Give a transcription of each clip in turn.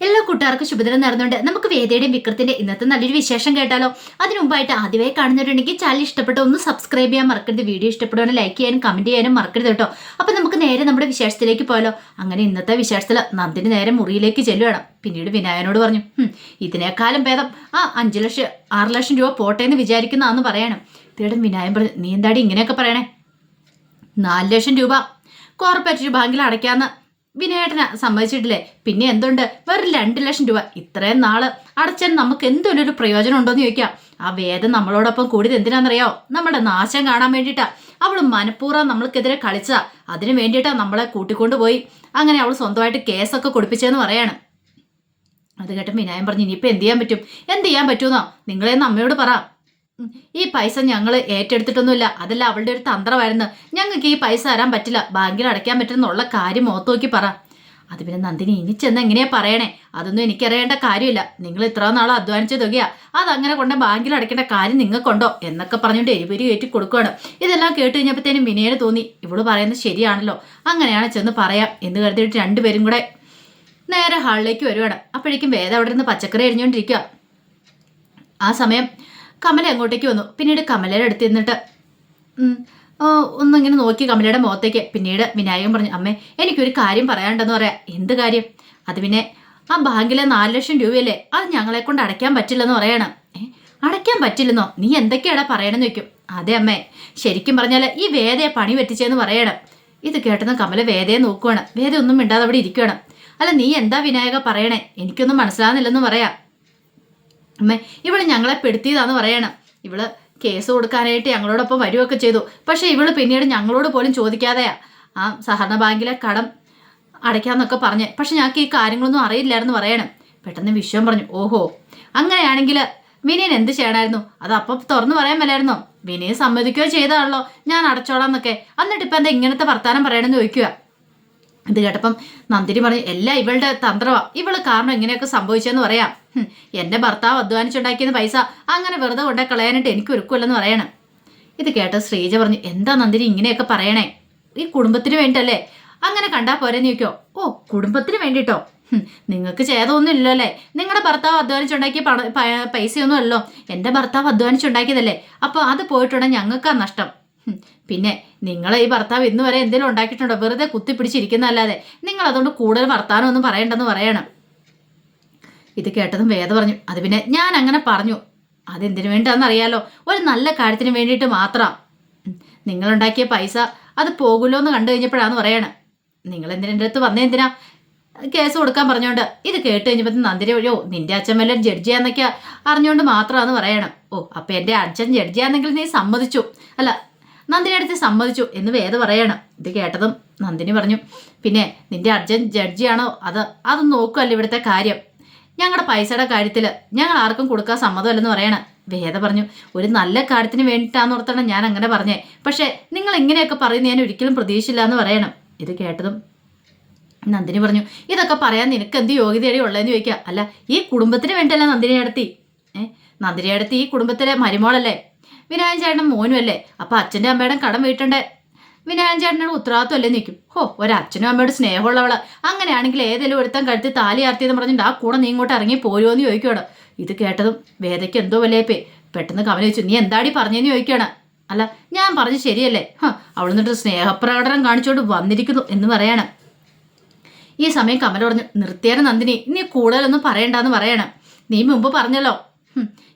എല്ലാ കൂട്ടുകാർക്കും ശുഭദിനം നടന്നുകൊണ്ട് നമുക്ക് വേദയുടെയും വിക്രത്തിന്റെ ഇന്നത്തെ നല്ലൊരു വിശേഷം കേട്ടാലോ. അതിനു മുമ്പായിട്ട് ആദ്യമായി കാണുന്നവരുണ്ടെങ്കിൽ ചാനൽ ഇഷ്ടപ്പെട്ടോ ഒന്ന് സബ്സ്ക്രൈബ് ചെയ്യാൻ മറക്കരുത്. വീഡിയോ ഇഷ്ടപ്പെടുവാണെങ്കിൽ ലൈക്ക് ചെയ്യാനും കമന്റ് ചെയ്യാനും മറക്കരുത് കേട്ടോ. അപ്പൊ നമുക്ക് നേരെ നമ്മുടെ വിശേഷത്തിലേക്ക് പോയാലോ. അങ്ങനെ ഇന്നത്തെ വിശേഷത്തിൽ നന്ദിന് നേരെ മുറിയിലേക്ക് ചെല്ലുകയാണ് പിന്നീട് വിനായനോട് പറഞ്ഞു "ഹും, ഇതിനേക്കാളും ഭേദം. ആ അഞ്ചു ലക്ഷം ആറ് ലക്ഷം രൂപ പോട്ടെ എന്ന് വിചാരിക്കുന്നതാന്ന് പറയണം. തീടും വിനായൻ പറഞ്ഞു നീ എന്താടി ഇങ്ങനെയൊക്കെ പറയണേ? നാല് ലക്ഷം രൂപ. കോർപ്പറേറ്റ് ബാങ്കിൽ അടയ്ക്കാന്ന്. വിനയേട്ടന സംഭവിച്ചിട്ടില്ലേ പിന്നെ എന്തുണ്ട്? വെറും രണ്ട് ലക്ഷം രൂപ. ഇത്രയും നാൾ അടച്ചാൽ നമുക്ക് എന്തൊരു ഒരു പ്രയോജനം ഉണ്ടോന്ന് ചോദിക്കാം. ആ വേദം നമ്മളോടൊപ്പം കൂടിയത് എന്തിനാണെന്നറിയോ? നമ്മുടെ നാശം കാണാൻ വേണ്ടിയിട്ടാ. അവൾ മനഃപൂർവം നമ്മൾക്കെതിരെ കളിച്ചതാ. അതിനു വേണ്ടിയിട്ടാ നമ്മളെ കൂട്ടിക്കൊണ്ടുപോയി. അങ്ങനെ അവൾ സ്വന്തമായിട്ട് കേസൊക്കെ കൊടുപ്പിച്ചതെന്ന് പറയാണ്. അത് കേട്ട് വിനായൻ പറഞ്ഞു ഇനിയിപ്പോൾ എന്ത് ചെയ്യാൻ പറ്റും? എന്ത് ചെയ്യാൻ പറ്റുമെന്നോ നിങ്ങളെന്ന് അമ്മയോട് പറ. ഈ പൈസ ഞങ്ങൾ ഏറ്റെടുത്തിട്ടൊന്നുമില്ല. അതല്ല അവളുടെ ഒരു തന്ത്രമായിരുന്നു. ഞങ്ങൾക്ക് ഈ പൈസ തരാൻ പറ്റില്ല. ബാങ്കിൽ അടയ്ക്കാൻ പറ്റുന്നുള്ള കാര്യം ഓത്ത് നോക്കി പറ. അത് പിന്നെ നന്ദിനി ഇനി ചെന്ന് എങ്ങനെയാ പറയണേ? അതൊന്നും എനിക്കറിയേണ്ട കാര്യമില്ല. നിങ്ങൾ ഇത്ര നാൾ അധ്വാനിച്ച തുകയാ. അങ്ങനെ കൊണ്ട് ബാങ്കിൽ അടയ്ക്കേണ്ട കാര്യം നിങ്ങൾക്കുണ്ടോ? എന്നൊക്കെ പറഞ്ഞുകൊണ്ട് എരിപരി കയറ്റി കൊടുക്കുകയാണ് ഇതെല്ലാം കേട്ട് കഴിഞ്ഞപ്പോഴത്തേനും വിനയന് തോന്നി. ഇവൾ പറയുന്നത് ശരിയാണല്ലോ. അങ്ങനെയാണ് ചെന്ന് പറയാം എന്ന് കരുതിയിട്ട് രണ്ടുപേരും കൂടെ നേരെ ഹാളിലേക്ക് വരുവാണ്. അപ്പോഴേക്കും വേദ അവിടെ നിന്ന് പച്ചക്കറി അരിഞ്ഞുകൊണ്ടിരിക്കുക ആ സമയം കമല അങ്ങോട്ടേക്ക് വന്നു. പിന്നീട് കമലയുടെ അടുത്ത് നിന്നിട്ട് ഒന്നിങ്ങനെ നോക്കി കമലയുടെ മുഖത്തേക്ക്. പിന്നീട് വിനായകൻ പറഞ്ഞു അമ്മേ എനിക്കൊരു കാര്യം പറയാനുണ്ടെന്ന് പറയാം. എന്ത് കാര്യം? അത് പിന്നെ ആ ബാങ്കിലെ നാല് ലക്ഷം രൂപയല്ലേ? അത് ഞങ്ങളെ കൊണ്ട് അടയ്ക്കാൻ പറ്റില്ലെന്ന് പറയണം. അടയ്ക്കാൻ പറ്റില്ലെന്നോ? നീ എന്തൊക്കെയാടാ പറയണമെന്ന് വെക്കും അതെ അമ്മേ ശരിക്കും പറഞ്ഞാൽ ഈ വേദയെ പണി പറ്റിച്ചെന്ന് പറയണം. ഇത് കേട്ടെന്ന് കമല വേദയെ നോക്കുവാണ്. വേദ ഒന്നും മിണ്ടാതെ അവിടെ ഇരിക്കുകയാണ് അല്ല നീ എന്താ വിനായക പറയണേ? എനിക്കൊന്നും മനസ്സിലാകുന്നില്ലെന്ന് പറയാം. അമ്മേ ഇവൾ ഞങ്ങളെ പെടുത്തിയതാന്ന് പറയണം. ഇവൾ കേസ് കൊടുക്കാനായിട്ട് ഞങ്ങളോടൊപ്പം വരുവൊക്കെ ചെയ്തു. പക്ഷെ ഇവൾ പിന്നീട് ഞങ്ങളോട് പോലും ചോദിക്കാതെയാ. ആ സഹകരണ ബാങ്കിലെ കടം അടയ്ക്കാന്നൊക്കെ പറഞ്ഞ്. പക്ഷെ ഞങ്ങൾക്ക് ഈ കാര്യങ്ങളൊന്നും അറിയില്ലായിരുന്നു പറയണം. പെട്ടെന്ന് വിശ്വം പറഞ്ഞു. ഓഹോ. അങ്ങനെയാണെങ്കിൽ വിനയൻ എന്ത് ചെയ്യണമായിരുന്നു? അത് അപ്പം തുറന്നു പറയാൻ മേലായിരുന്നോ? വിനയൻ സമ്മതിക്കുകയോ ചെയ്താണല്ലോ. ഞാൻ അടച്ചോളാന്നൊക്കെ എന്നിട്ട് ഇപ്പം എന്താ ഇങ്ങനത്തെ വർത്താനം പറയണമെന്ന് ചോദിക്കുക ഇത് കേട്ടപ്പം നന്ദിരി പറഞ്ഞു എല്ലാം ഇവളുടെ തന്ത്രമാ ഇവൾ കാരണം ഇങ്ങനെയൊക്കെ സംഭവിച്ചെന്ന് പറയാം. എന്റെ ഭർത്താവ് അധ്വാനിച്ചുണ്ടാക്കിയത് പൈസ അങ്ങനെ വെറുതെ കൊണ്ടേ കളയാനായിട്ട് എനിക്ക് ഒരുക്കുമല്ലെന്ന് പറയണം. ഇത് കേട്ട ശ്രീജ പറഞ്ഞു എന്താ നന്ദിരി ഇങ്ങനെയൊക്കെ പറയണേ? ഈ കുടുംബത്തിന് വേണ്ടിയല്ലേ അങ്ങനെ കണ്ടാൽ പോരെന്ന് ചോദിക്കോ ഓ കുടുംബത്തിന് വേണ്ടിട്ടോ നിങ്ങൾക്ക് ചേതമൊന്നും ഇല്ലല്ലോ? അല്ലേ നിങ്ങളുടെ ഭർത്താവ് അധ്വാനിച്ചുണ്ടാക്കിയ പണ പൈസയൊന്നും അല്ലല്ലോ? എന്റെ ഭർത്താവ് അധ്വാനിച്ചുണ്ടാക്കിയതല്ലേ? അപ്പോൾ അത് പോയിട്ടുണ്ടെങ്കിൽ ഞങ്ങൾക്കാ നഷ്ടം. പിന്നെ നിങ്ങൾ ഈ ഭർത്താവ് ഇന്ന് വരെ എന്തെങ്കിലും ഉണ്ടാക്കിയിട്ടുണ്ടോ? വെറുതെ കുത്തിപ്പിടിച്ചിരിക്കുന്നതല്ലാതെ. നിങ്ങൾ അതുകൊണ്ട് കൂടുതൽ വർത്താനം ഒന്നും പറയണ്ടെന്ന് പറയണം. ഇത് കേട്ടതും വേദ പറഞ്ഞു. അത് പിന്നെ ഞാൻ അങ്ങനെ പറഞ്ഞു. അതെന്തിനു വേണ്ടിയാണെന്നറിയാലോ ഒരു നല്ല കാര്യത്തിന് വേണ്ടിയിട്ട് മാത്രം. നിങ്ങളുണ്ടാക്കിയ പൈസ അത് പോകുമല്ലോ എന്ന് കണ്ടു കഴിഞ്ഞപ്പോഴാണ് പറയണം. നിങ്ങൾ എന്തിനാ അടുത്ത് വന്നേ എന്തിനാ? കേസ് കൊടുക്കാൻ പറഞ്ഞോണ്ട്. ഇത് കേട്ട് കഴിഞ്ഞപ്പോൾ നന്ദിരി വഴിയോ നിന്റെ അച്ഛൻ വല്ല ജഡ്ജിയാന്നൊക്കെ അറിഞ്ഞുകൊണ്ട് മാത്രമാണെന്ന് പറയണം. ഓ അപ്പം എന്റെ അച്ഛൻ ജഡ്ജിയാണെങ്കിൽ നീ സമ്മതിച്ചു. അല്ല നന്ദിനി അടുത്ത് സമ്മതിച്ചു എന്ന് വേദ പറയാണ്. ഇത് കേട്ടതും നന്ദിനി പറഞ്ഞു പിന്നെ നിന്റെ അച്ഛൻ ജഡ്ജിയാണോ അത് അതൊന്നും നോക്കുമല്ലോ ഇവിടുത്തെ കാര്യം? ഞങ്ങളുടെ പൈസയുടെ കാര്യത്തിൽ ഞങ്ങൾ ആർക്കും കൊടുക്കാൻ സമ്മതമല്ലെന്ന് പറയണം. വേദ പറഞ്ഞു ഒരു നല്ല കാര്യത്തിന് വേണ്ടിയിട്ടാന്ന് ഓർത്താണ് ഞാൻ അങ്ങനെ പറഞ്ഞേ. പക്ഷേ നിങ്ങൾ ഇങ്ങനെയൊക്കെ പറയുന്ന ഞാൻ ഒരിക്കലും പ്രതീക്ഷയില്ല എന്ന് പറയണം. ഇത് കേട്ടതും നന്ദിനി പറഞ്ഞു ഇതൊക്കെ പറയാൻ നിനക്ക് എന്ത് യോഗ്യതയടി ഉള്ളതെന്ന് ചോദിക്കുക അല്ല ഈ കുടുംബത്തിന് വേണ്ടിയല്ല നന്ദിനി അടുത്തി? ഏഹ് നന്ദിനി അടുത്ത് ഈ കുടുംബത്തിലെ മരുമോളല്ലേ? വിനായൻ ചേട്ടൻ മോനും അല്ലേ? അപ്പൊ അച്ഛന്റെ അമ്മയുടെ കടം വീട്ടണ്ടേ? വിനായൻ ചേട്ടനോട് ഉത്തരവാദിത്വം അല്ലേ നിൽക്കും ഹോ ഒരച്ഛനും അമ്മയോട് സ്നേഹമുള്ളവൾ. അങ്ങനെയാണെങ്കിൽ ഏതെങ്കിലും ഒരുത്തൻ കഴുത്തി താലി ആർത്തിയെന്ന് പറഞ്ഞിട്ട് ആ കൂടെ നീ ഇങ്ങോട്ട് ഇറങ്ങി പോരുമോ എന്ന് ചോദിക്കുകയാണ് ഇത് കേട്ടതും വേദയ്ക്ക് എന്തോ വല്ലേപ്പേ പെട്ടെന്ന് കമല ചോദിച്ചു നീ എന്താടി പറഞ്ഞെന്ന് ചോദിക്കുകയാണ് അല്ല ഞാൻ പറഞ്ഞു ശരിയല്ലേ? ഹ അവൾ എന്നിട്ട് സ്നേഹപ്രകടനം കാണിച്ചുകൊണ്ട് വന്നിരിക്കുന്നു എന്ന് പറയണം. ഈ സമയം കമല പറഞ്ഞു നിർത്തിയാര നന്ദിനി നീ കൂടുതലൊന്നും പറയണ്ടെന്ന് പറയണം. നീ മുമ്പ് പറഞ്ഞല്ലോ.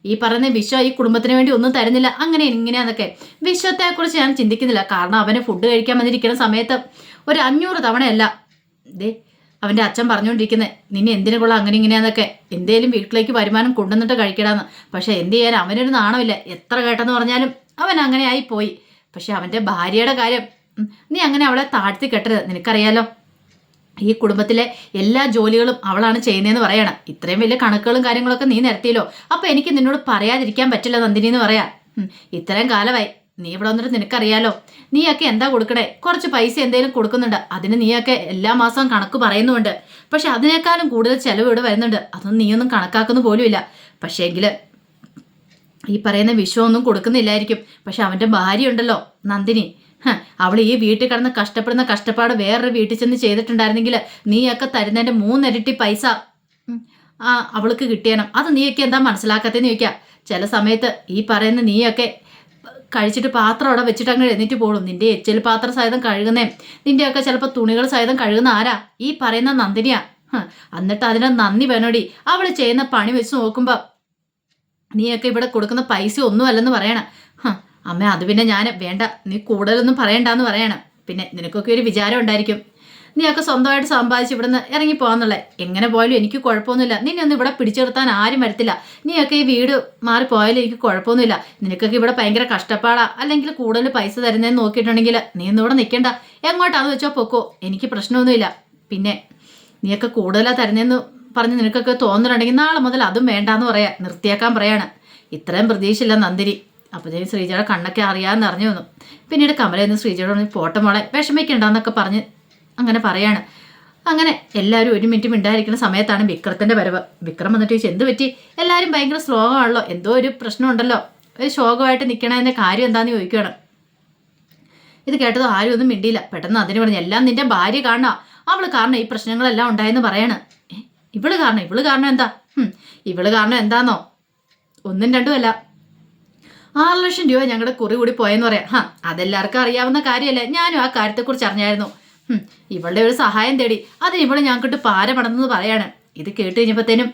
ഈ പറയുന്ന വിശ്വ ഈ കുടുംബത്തിന് വേണ്ടി ഒന്നും തരുന്നില്ല. അങ്ങനെ ഇങ്ങനെയാന്നൊക്കെ. വിശ്വത്തെക്കുറിച്ച് ഞാൻ ചിന്തിക്കുന്നില്ല. കാരണം അവന് ഫുഡ് കഴിക്കാൻ വന്നിരിക്കുന്ന സമയത്ത് ഒരു അഞ്ഞൂറ് തവണയല്ല. ദേ അവന്റെ അച്ഛൻ പറഞ്ഞുകൊണ്ടിരിക്കുന്നത് നിന്നെ എന്തിനു കൊള്ളാം? അങ്ങനെ ഇങ്ങനെയാന്നൊക്കെ. എന്തേലും വീട്ടിലേക്ക് വരുമാനം കൊണ്ടുവന്നിട്ട് കഴിക്കടാന്ന്. പക്ഷെ എന്ത് ചെയ്യാൻ അവനൊരു നാണമില്ല. എത്ര കേട്ടെന്ന് പറഞ്ഞാലും അവൻ അങ്ങനെ ആയി പോയി പക്ഷെ അവന്റെ ഭാര്യയുടെ കാര്യം നീ അങ്ങനെ അവളെ താഴ്ത്തി കെട്ടരുത്. നിനക്കറിയാലോ? ഈ കുടുംബത്തിലെ എല്ലാ ജോലികളും അവളാണ് ചെയ്യുന്നതെന്ന് പറയണം. ഇത്രയും വലിയ കണക്കുകളും കാര്യങ്ങളൊക്കെ നീ നിരത്തിയല്ലോ. അപ്പൊ എനിക്ക് നിന്നോട് പറയാതിരിക്കാൻ പറ്റില്ല നന്ദിനി എന്ന് പറയാം ഇത്രയും കാലമായി. നീ ഇവിടെ വന്നിട്ട് നിനക്കറിയാലോ. നീയൊക്കെ എന്താ കൊടുക്കണേ? കുറച്ച് പൈസ എന്തെങ്കിലും കൊടുക്കുന്നുണ്ട്. അതിന് നീയൊക്കെ എല്ലാ മാസവും കണക്ക് പറയുന്നുണ്ട്. പക്ഷെ അതിനേക്കാളും കൂടുതൽ ചെലവ് ഇവിടെ വരുന്നുണ്ട്. അതൊന്നും നീയൊന്നും കണക്കാക്കുന്നു പോലുമില്ല. പക്ഷേ എങ്കിൽ ഈ പറയുന്ന വിശ്വമൊന്നും കൊടുക്കുന്നില്ലായിരിക്കും. പക്ഷെ അവന്റെ ഭാര്യ ഉണ്ടല്ലോ നന്ദിനി. അവൾ ഈ വീട്ടിൽ കിടന്ന് കഷ്ടപ്പെടുന്ന കഷ്ടപ്പാട് വേറൊരു വീട്ടിൽ ചെന്ന് ചെയ്തിട്ടുണ്ടായിരുന്നെങ്കിൽ നീയൊക്കെ തരുന്നതിന്റെ മൂന്നിരട്ടി പൈസ ആ അവൾക്ക് കിട്ടിയണം അത് നീയൊക്കെ എന്താ മനസ്സിലാക്കാത്തതെന്ന് ചോദിക്കാം. ചില സമയത്ത് ഈ പറയുന്ന നീയൊക്കെ കഴിച്ചിട്ട് പാത്രം അവിടെ വെച്ചിട്ട് അങ്ങ് എഴുന്നേറ്റ് പോളും നിന്റെ എച്ചിൽ പാത്രം സഹിതം കഴുകുന്നേ. നിന്റെയൊക്കെ ചിലപ്പോൾ തുണികൾ സഹിതം കഴുകുന്ന ആരാ? ഈ പറയുന്ന നന്ദിനിയാ. എന്നിട്ട് അതിനെ നന്ദി വേണോടി. അവൾ ചെയ്യുന്ന പണി വെച്ച് നോക്കുമ്പോൾ നീയൊക്കെ ഇവിടെ കൊടുക്കുന്ന പൈസ ഒന്നും അല്ലെന്ന് പറയണം. അമ്മ അത് പിന്നെ ഞാൻ വേണ്ട. നീ കൂടുതലൊന്നും പറയണ്ടെന്ന് പറയണം. പിന്നെ നിനക്കൊക്കെ ഒരു വിചാരം ഉണ്ടായിരിക്കും. നീയൊക്കെ സ്വന്തമായിട്ട് സമ്പാദിച്ച് ഇവിടുന്ന് ഇറങ്ങി പോകാന്നുള്ളത് എങ്ങനെ പോയാലും എനിക്ക് കുഴപ്പമൊന്നുമില്ല. നിന്നെ ഒന്നും ഇവിടെ പിടിച്ചു നിർത്താൻ ആരും വരത്തില്ല. നീയൊക്കെ ഈ വീട് മാറി പോയാലും എനിക്ക് കുഴപ്പമൊന്നുമില്ല. നിനക്കൊക്കെ ഇവിടെ ഭയങ്കര കഷ്ടപ്പാടാ. അല്ലെങ്കിൽ കൂടുതൽ പൈസ തരുന്നതെന്ന് നോക്കിയിട്ടുണ്ടെങ്കിൽ നീ ഒന്നും ഇവിടെ നിൽക്കണ്ട. എങ്ങോട്ടാന്ന് വെച്ചോ പൊക്കോ. എനിക്ക് പ്രശ്നമൊന്നുമില്ല. പിന്നെ നീയൊക്കെ കൂടുതലാണ് തരുന്നതെന്ന് പറഞ്ഞ് നിനക്കൊക്കെ തോന്നുന്നുണ്ടെങ്കിൽ നാളെ മുതൽ അതും വേണ്ടാന്ന് പറയാ. നിർത്തിയേക്കാൻ പറയാണ്. ഇത്രയും പ്രതീക്ഷയില്ല നന്ദിനി. അപ്പോഴത്തേക്കും ശ്രീജയുടെ കണ്ണൊക്കെ അറിയാമെന്ന് അറിഞ്ഞു വന്നു. പിന്നീട് കമലയെന്ന് ശ്രീജയോട് പറഞ്ഞു പോട്ടെ മോളെ വിഷമിക്കണ്ടെന്നൊക്കെ പറഞ്ഞ് അങ്ങനെ പറയാണ്. അങ്ങനെ എല്ലാവരും ഒരു മിനിറ്റ് മിണ്ടായിരിക്കുന്ന സമയത്താണ് വിക്രത്തിന്റെ വരവ്. വിക്രം വന്നിട്ട് ചോദിച്ചു എന്ത് പറ്റി? എല്ലാവരും ഭയങ്കര ശ്ലോകമാണല്ലോ എന്തോ ഒരു പ്രശ്നമുണ്ടല്ലോ. ഒരു ശോകമായിട്ട് നിൽക്കണതിന്റെ കാര്യം എന്താണെന്ന് ചോദിക്കുകയാണ് ഇത് കേട്ടത് ആരും ഒന്നും മിണ്ടിയില്ല. പെട്ടെന്ന് അതിന് പറഞ്ഞു എല്ലാം നിന്റെ ഭാര്യ കാണുക അവൾ കാരണം ഈ പ്രശ്നങ്ങളെല്ലാം ഉണ്ടായെന്ന് പറയാണ്. "ഏ, ഇവൾ കാരണം? ഇവൾ കാരണം എന്താ? ഇവൾ കാരണം എന്താന്നോ? ഒന്നും രണ്ടുമല്ല. ആറ് ലക്ഷം രൂപ ഞങ്ങളുടെ കുറി കൂടി പോയെന്ന് പറയാം. ഹാ അതെല്ലാവർക്കും അറിയാവുന്ന കാര്യമല്ലേ ഞാനും ആ കാര്യത്തെക്കുറിച്ച് അറിഞ്ഞായിരുന്നു. ഇവളുടെ ഒരു സഹായം തേടി. അതിന് ഇവൾ ഞങ്ങൾക്കിട്ട് പാര പടന്നെന്ന് പറയാണ്. ഇത് കേട്ട് കഴിഞ്ഞപ്പോഴത്തേനും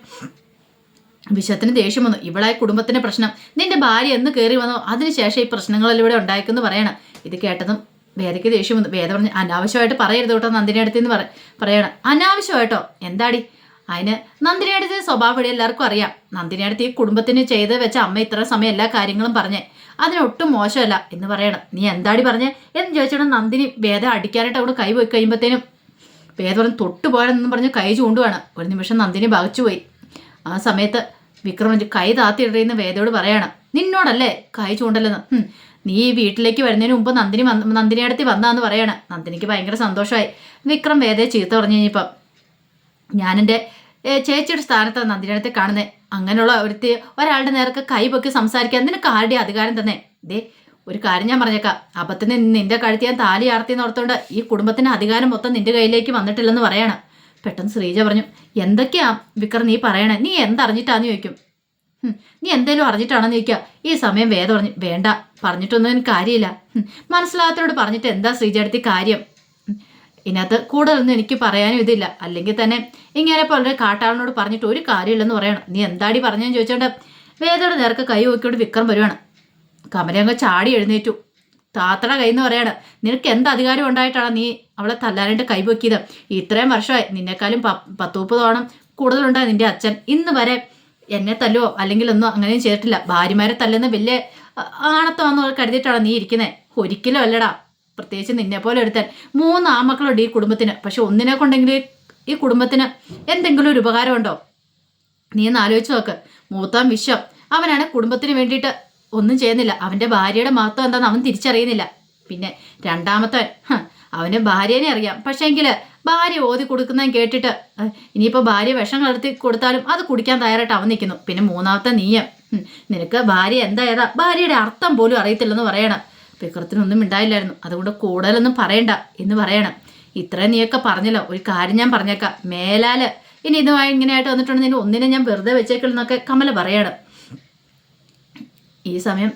വിശ്വത്തിന് ദേഷ്യം വന്നു. ഇവളായ കുടുംബത്തിന്റെ പ്രശ്നം. നിന്റെ ഭാര്യ എന്ന് കയറി വന്നോ? അതിനുശേഷം ഈ പ്രശ്നങ്ങളെല്ലാം ഇവിടെ ഉണ്ടായിക്കെന്ന് പറയണം. ഇത് കേട്ടതും വേദയ്ക്ക് ദേഷ്യം വന്നു. വേദ പറഞ്ഞ് അനാവശ്യമായിട്ട് പറയരുത് കേട്ടോ നന്ദിനി അടുത്തെന്ന് പറ പറയണം. അനാവശ്യമായിട്ടോ? എന്താടി? അതിന് നന്ദിനിയുടെ സ്വഭാവം എല്ലാവർക്കും അറിയാം. നന്ദിനിയുടെ ഈ കുടുംബത്തിന് ചെയ്ത് വെച്ച അമ്മ ഇത്ര സമയം എല്ലാ കാര്യങ്ങളും പറഞ്ഞേ അതിനൊട്ടും മോശമല്ല എന്ന് പറയണം. നീ എന്താടി പറഞ്ഞേ? എന്ന് ചോദിച്ചോണ്ട് നന്ദിനി വേദം അടിക്കാനായിട്ട് അവിടെ കൈ പോയി കഴിയുമ്പോഴത്തേനും വേദ തൊട്ടു പോയാലെന്നും പറഞ്ഞ് കൈ ചൂണ്ടുവാണ്. ഒരു നിമിഷം നന്ദിനി ഭഗച്ചു പോയി. ആ സമയത്ത് വിക്രമൻ കൈ താത്തിയിടുന്ന വേദയോട് പറയാണ്. നിന്നോടല്ലേ? കൈ ചൂണ്ടല്ലെന്ന്. നീ ഈ വീട്ടിലേക്ക് വരുന്നതിന് മുമ്പ് നന്ദിനി നന്ദിനി അടുത്ത് വന്നാന്ന് പറയാണ്. നന്ദിനിക്ക് ഭയങ്കര സന്തോഷമായി. വിക്രം വേദയെ ചീത്ത പറഞ്ഞു കഴിഞ്ഞപ്പം ഞാനെന്റെ ചേച്ചിയുടെ സ്ഥാനത്താണ് നന്ദിന്റെ അടുത്ത് കാണുന്നത് അങ്ങനെയുള്ള ഒരുത്തി ഒരാളുടെ നേർക്ക് കൈ പൊക്കി സംസാരിക്കാൻ നിനക്ക് ആരുടെ അധികാരം തന്നെ? ദേ ഒരു കാര്യം ഞാൻ പറഞ്ഞേക്കാം. അപ്പത്തിന് നിന്റെ കഴുത്തി ഞാൻ താലി ആർത്തി ഓർത്തോണ്ട് ഈ കുടുംബത്തിന്റെ അധികാരം മൊത്തം നിന്റെ കയ്യിലേക്ക് വന്നിട്ടില്ലെന്ന് പറയാണ്. പെട്ടെന്ന് ശ്രീജ പറഞ്ഞു എന്തൊക്കെയാ വിക്രം നീ പറയണേ? നീ എന്തറിഞ്ഞിട്ടാന്ന് ചോദിക്കും. "ഹും, നീ എന്തേലും അറിഞ്ഞിട്ടാണെന്ന് ചോദിക്കുക ഈ സമയം വേദം പറഞ്ഞു വേണ്ട പറഞ്ഞിട്ടൊന്നും കാര്യമില്ല. മനസ്സിലാകത്തോട് പറഞ്ഞിട്ട് എന്താ ശ്രീജ അടുത്ത് കാര്യം? ഇതിനകത്ത് കൂടുതലൊന്നും എനിക്ക് പറയാനും ഇതില്ല. അല്ലെങ്കിൽ തന്നെ ഇങ്ങനെ പലരെ കാട്ടാളിനോട് പറഞ്ഞിട്ട് ഒരു കാര്യമില്ലെന്ന് പറയണം. നീ എന്താടി പറഞ്ഞെന്ന് ചോദിച്ചോണ്ട് വേദയുടെ നേർക്ക് കൈ നോക്കിയോട് വിക്രം വരുവാണ്. കമലയങ്ങ് ചാടി എഴുന്നേറ്റു. താത്തയുടെ കൈ എന്ന് പറയാണ്. നിനക്ക് എന്ത് അധികാരം ഉണ്ടായിട്ടാണ് നീ അവളെ തല്ലാനായിട്ട് കൈപൊക്കിയത് ഇത്രയും വർഷമായി നിന്നെക്കാളും പ പത്ത് തവണം കൂടുതലുണ്ടായി നിന്റെ അച്ഛൻ. ഇന്ന് വരെ എന്നെ തല്ലുവോ? അല്ലെങ്കിൽ ഒന്നും അങ്ങനെയും ചെയ്തിട്ടില്ല. ഭാര്യമാരെ തല്ലുന്ന വലിയ ആണത്തമാന്ന് കരുതിയിട്ടാണ് നീ ഇരിക്കുന്നത് ഒരിക്കലും അല്ലടാ. പ്രത്യേകിച്ച് നിന്നെ പോലെ ഒരുത്തൻ. മൂന്ന് ആമക്കളുണ്ട് ഈ കുടുംബത്തിന്. പക്ഷെ ഒന്നിനെ കൊണ്ടെങ്കിൽ ഈ കുടുംബത്തിന് എന്തെങ്കിലും ഒരു ഉപകാരമുണ്ടോ? നീ ഒന്ന് ആലോചിച്ച് നോക്ക്. മൂത്താം വിശ്വം. അവനാണ് കുടുംബത്തിന് വേണ്ടിയിട്ട് ഒന്നും ചെയ്യുന്നില്ല. അവന്റെ ഭാര്യയുടെ മഹത്വം എന്താണെന്ന് അവൻ തിരിച്ചറിയുന്നില്ല. പിന്നെ രണ്ടാമത്തെ ഹ, അവന് ഭാര്യനെ അറിയാം. പക്ഷേങ്കിൽ ഭാര്യ ഓതി കൊടുക്കുന്നതും കേട്ടിട്ട് ഇനിയിപ്പോൾ ഇനിയിപ്പോ ഭാര്യ വിഷം കളർത്തി കൊടുത്താലും അത് കുടിക്കാൻ തയ്യാറായിട്ട് അവൻ നിൽക്കുന്നു. പിന്നെ മൂന്നാമത്തെ നീയം. നിനക്ക് ഭാര്യ എന്താ ഏതാ? ഭാര്യയുടെ അർത്ഥം പോലും അറിയത്തില്ലെന്ന് പറയണം. വിക്രത്തിനൊന്നും ഉണ്ടായില്ലായിരുന്നു അതുകൊണ്ട് കൂടുതലൊന്നും പറയണ്ട എന്ന് പറയണം. ഇത്രയും നീയൊക്കെ പറഞ്ഞല്ലോ. ഒരു കാര്യം ഞാൻ പറഞ്ഞേക്കാം. മേലാൽ ഇനി ഇതുമായി ഇങ്ങനെയായിട്ട് വന്നിട്ടുണ്ടെങ്കിൽ ഒന്നിനെ ഞാൻ വെറുതെ വെച്ചേക്കലെന്നൊക്കെ കമല പറയണം. ഈ സമയം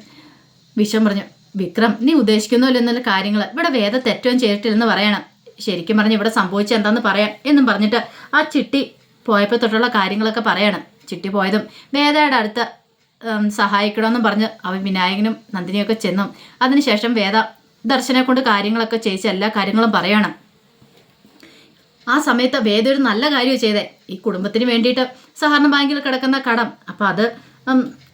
വിശ്വം പറഞ്ഞു വിക്രം നീ ഉദ്ദേശിക്കുന്നുല്ലോ എന്നുള്ള കാര്യങ്ങൾ ഇവിടെ വേദ തെറ്റവും ചെയ്തിട്ടില്ലെന്ന് പറയണം. ശരിക്കും പറഞ്ഞു ഇവിടെ സംഭവിച്ച എന്താന്ന് പറയാം എന്നും പറഞ്ഞിട്ട് ആ ചിട്ടി പോയപ്പോൾ തൊട്ടുള്ള കാര്യങ്ങളൊക്കെ പറയണം. ചിട്ടി പോയതും വേദയുടെ അടുത്ത് സഹായിക്കണമെന്നും പറഞ്ഞ് അവൻ വിനായകനും നന്ദിനിയൊക്കെ ചെന്നു. അതിനുശേഷം വേദ ദർശനെ കൊണ്ട് കാര്യങ്ങളൊക്കെ ചെയ്യിച്ച് എല്ലാ കാര്യങ്ങളും പറയണം. ആ സമയത്ത് വേദ ഒരു നല്ല കാര്യം ചെയ്തേ. ഈ കുടുംബത്തിന് വേണ്ടിയിട്ട് സഹകരണ ബാങ്കിൽ കിടക്കുന്ന കടം. അപ്പം അത്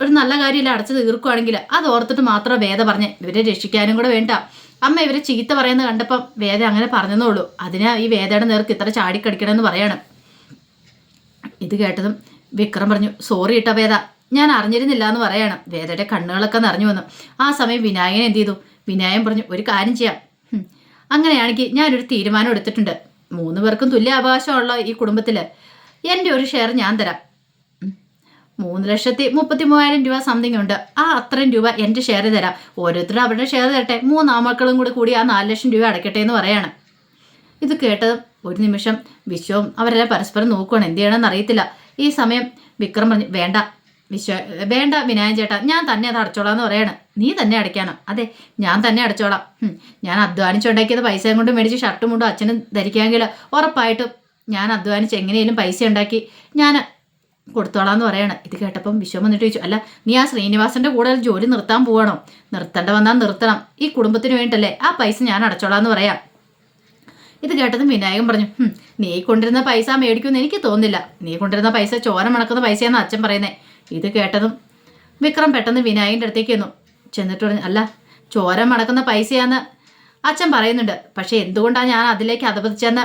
ഒരു നല്ല കാര്യമില്ല അടച്ചു തീർക്കുവാണെങ്കിൽ അത് ഓർത്തിട്ട് മാത്രം വേദ പറഞ്ഞ് ഇവരെ രക്ഷിക്കാനും കൂടെ വേണ്ട. അമ്മ ഇവരെ ചീത്ത പറയുന്നത് കണ്ടപ്പം വേദ അങ്ങനെ പറഞ്ഞതേ ഉള്ളൂ. അതിനാ ഈ വേദയുടെ നേർക്ക് ഇത്ര ചാടിക്കടിക്കണമെന്ന് പറയണം. ഇത് കേട്ടതും വിക്രം പറഞ്ഞു സോറി ഇട്ട വേദ. ഞാൻ അറിഞ്ഞിരുന്നില്ല എന്ന് പറയണം. വേദയുടെ കണ്ണുകളൊക്കെ നിറഞ്ഞു വന്നു. ആ സമയം വിനായകൻ എന്ത് ചെയ്തു? വിനായകൻ പറഞ്ഞു ഒരു കാര്യം ചെയ്യാം. അങ്ങനെയാണെങ്കിൽ ഞാനൊരു തീരുമാനം എടുത്തിട്ടുണ്ട്. മൂന്ന് പേർക്കും തുല്യ അവകാശമുള്ള ഈ കുടുംബത്തിൽ എന്റെ ഒരു ഷെയർ ഞാൻ തരാം. മൂന്ന് ലക്ഷത്തി മുപ്പത്തി മൂവായിരം രൂപ സംതിങ് ഉണ്ട്. ആ അത്രയും രൂപ എന്റെ ഷെയർ തരാം. ഓരോരുത്തരും അവരുടെ ഷെയർ തരട്ടെ. മൂന്നാമക്കളും കൂടി കൂടി ആ നാല് ലക്ഷം രൂപ അടയ്ക്കട്ടെ എന്ന് പറയാണ്. ഇത് കേട്ടതും ഒരു നിമിഷം വിശ്വവും അവരെല്ലാം പരസ്പരം നോക്കുകയാണ് എന്ത് ചെയ്യണമെന്ന് അറിയത്തില്ല. ഈ സമയം വിക്രം പറഞ്ഞു വേണ്ട. വിശ്വ വേണ്ട വിനായൻ ചേട്ടാ ഞാൻ തന്നെ അത് അടച്ചോളാം എന്ന് പറയണം. നീ തന്നെ അടയ്ക്കാനോ അതെ ഞാൻ തന്നെ അടച്ചോളാം. ഞാൻ അധ്വാനിച്ചുണ്ടാക്കിയത് പൈസ കൊണ്ട് മേടിച്ച് ഷർട്ടും മുണ്ടും അച്ഛനും ധരിക്കാമെങ്കിൽ ഉറപ്പായിട്ടും ഞാൻ അധ്വാനിച്ച് എങ്ങനെയും പൈസ ഉണ്ടാക്കി ഞാൻ കൊടുത്തോളാം എന്ന് പറയണം. ഇത് കേട്ടപ്പം വിശ്വം വന്നിട്ട് ചോദിച്ചു അല്ല നീ ആ ശ്രീനിവാസന്റെ കൂടെ ജോലി നിർത്താൻ പോവാണോ? നിർത്തേണ്ട വന്നാൽ നിർത്തണം. ഈ കുടുംബത്തിന് വേണ്ടിയിട്ടല്ലേ ആ പൈസ ഞാൻ അടച്ചോളാം എന്ന് പറയാം. ഇത് കേട്ടതും വിനായകൻ പറഞ്ഞു "ഹും, നീ കൊണ്ടിരുന്ന പൈസ മേടിക്കുമെന്ന് എനിക്ക് തോന്നില്ല നീ കൊണ്ടിരുന്ന പൈസ ചോര മണക്കുന്ന പൈസയാണെന്ന് അച്ഛൻ പറയുന്നേ. ഇത് കേട്ടതും വിക്രം പെട്ടെന്ന് വിനായകന്റെ അടുത്തേക്ക് ചെന്നു. ചെന്നിട്ട് പറഞ്ഞു അല്ല ചോര മടക്കുന്ന പൈസയാന്ന് അച്ഛൻ പറയുന്നുണ്ട്. പക്ഷെ എന്തുകൊണ്ടാണ് ഞാൻ അതിലേക്ക് അധപതിച്ചെന്ന്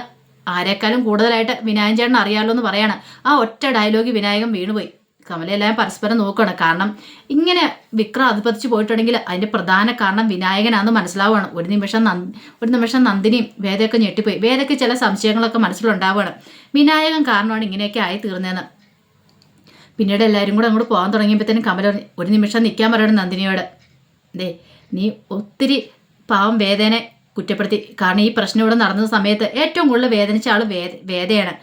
ആരെക്കാളും കൂടുതലായിട്ട് വിനായകൻ ചേട്ടൻ അറിയാമല്ലോ എന്ന് പറയാണ്. ആ ഒറ്റ ഡയലോഗ് വിനായകൻ വീണുപോയി. കമലയെല്ലാം പരസ്പരം നോക്കുകയാണ് കാരണം ഇങ്ങനെ വിക്രം അധിപതിച്ച് പോയിട്ടുണ്ടെങ്കിൽ അതിന്റെ പ്രധാന കാരണം വിനായകനാണെന്ന് മനസ്സിലാവുകയാണ്. ഒരു നിമിഷം നന് ഒരു നിമിഷം നന്ദിനിയും വേദയൊക്കെ ഞെട്ടിപ്പോയി. വേദയ്ക്ക് ചില സംശയങ്ങളൊക്കെ മനസ്സിലുണ്ടാവുകയാണ്. വിനായകൻ കാരണമാണ് ഇങ്ങനെയൊക്കെ ആയി തീർന്നതെന്ന് പിന്നീട് എല്ലാവരും കൂടെ അങ്ങോട്ട് പോകാൻ തുടങ്ങിയപ്പോഴത്തേനും കമല പറഞ്ഞു, ഒരു നിമിഷം നിൽക്കാൻ പറയണം നന്ദിനിയോട്. ദേ നീ ഒത്തിരി പാവം വേദനെ കുറ്റപ്പെടുത്തി. കാരണം ഈ പ്രശ്നം ഇവിടെ നടന്ന സമയത്ത് ഏറ്റവും കൂടുതൽ വേദനിച്ച ആൾ വേദ വേദയാണ്.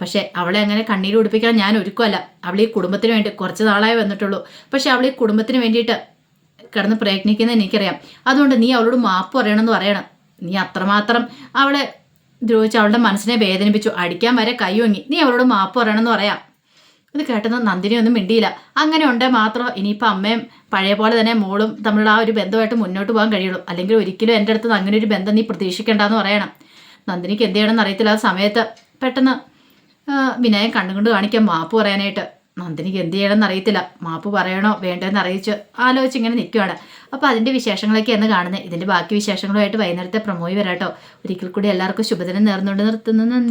പക്ഷേ അവളെ അങ്ങനെ കണ്ണീര് ഉടുപ്പിക്കാൻ ഞാൻ ഒരുക്കുമല്ല അവൾ ഈ കുടുംബത്തിന് വേണ്ടി കുറച്ച് നാളായി വന്നിട്ടുള്ളൂ. പക്ഷേ അവൾ ഈ കുടുംബത്തിന് വേണ്ടിയിട്ട് കിടന്ന് പ്രയത്നിക്കുന്നത് എനിക്കറിയാം. അതുകൊണ്ട് നീ അവളോട് മാപ്പ് പറയണമെന്ന് പറയണം. നീ അത്രമാത്രം അവളെ ദ്രോഹിച്ച് അവളുടെ മനസ്സിനെ വേദനിപ്പിച്ചു. അടിക്കാൻ വരെ കൈയൊങ്ങി നീ അവളോട് മാപ്പ് പറയണമെന്ന് പറയാം. ഇത് കേട്ടെന്ന് നന്ദിനി ഒന്നും മിണ്ടിയില്ല. അങ്ങനെ ഉണ്ടേ മാത്രം ഇനിയിപ്പോൾ അമ്മയും പഴയ പോലെ തന്നെ മോളും തമ്മിലുള്ള ആ ഒരു ബന്ധമായിട്ട് മുന്നോട്ട് പോകാൻ കഴിയുള്ളൂ. അല്ലെങ്കിൽ ഒരിക്കലും എന്റെ അടുത്ത് അങ്ങനെ ഒരു ബന്ധം നീ പ്രതീക്ഷിക്കേണ്ടെന്ന് പറയണം. നന്ദിനിക്ക് എന്ത് ചെയ്യണമെന്ന് അറിയത്തില്ല. ആ സമയത്ത് പെട്ടെന്ന് വിനയം കണ്ടുകൊണ്ട് കാണിക്കാൻ മാപ്പ് പറയാനായിട്ട്. നന്ദിനിക്ക് എന്ത് ചെയ്യണമെന്ന് അറിയത്തില്ല. മാപ്പ് പറയണോ വേണ്ടതെന്ന് അറിയിച്ച് ആലോചിച്ച് ഇങ്ങനെ നിൽക്കുകയാണ് അപ്പോൾ അതിന്റെ വിശേഷങ്ങളൊക്കെ എന്ന് കാണുന്നത്. ഇതിന്റെ ബാക്കി വിശേഷങ്ങളുമായിട്ട് വൈകുന്നേരത്തെ പ്രമോയി വരാട്ടോ. ഒരിക്കൽ കൂടി എല്ലാവർക്കും ശുഭദിനം നേർന്നുകൊണ്ട് നിർത്തുന്നു.